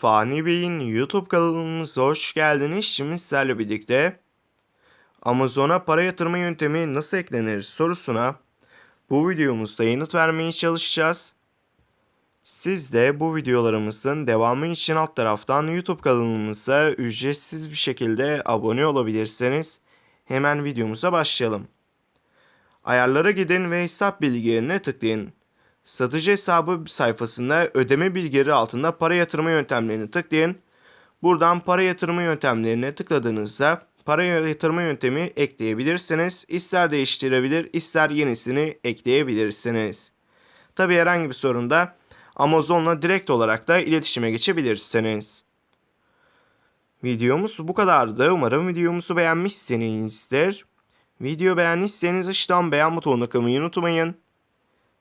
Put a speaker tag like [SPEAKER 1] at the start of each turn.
[SPEAKER 1] Fani Bey'in YouTube kanalımıza hoş geldiniz. Şimdi sizlerle birlikte Amazon'a para yatırma yöntemi nasıl eklenir sorusuna bu videomuzda yanıt vermeye çalışacağız. Siz de bu videolarımızın devamı için alt taraftan YouTube kanalımıza ücretsiz bir şekilde abone olabilirsiniz. Hemen videomuza başlayalım. Ayarlara gidin ve hesap bilgilerine tıklayın. Satıcı hesabı sayfasında ödeme bilgileri altında para yatırma yöntemlerini tıklayın. Buradan para yatırma yöntemlerine tıkladığınızda para yatırma yöntemi ekleyebilirsiniz. İster değiştirebilir, ister yenisini ekleyebilirsiniz. Tabi herhangi bir sorunda Amazon'la direkt olarak da iletişime geçebilirsiniz. Videomuz bu kadardı. Umarım videomuzu beğenmişsinizdir. Video beğendiyseniz aşağıdan beğen butonuna kılmayı unutmayın.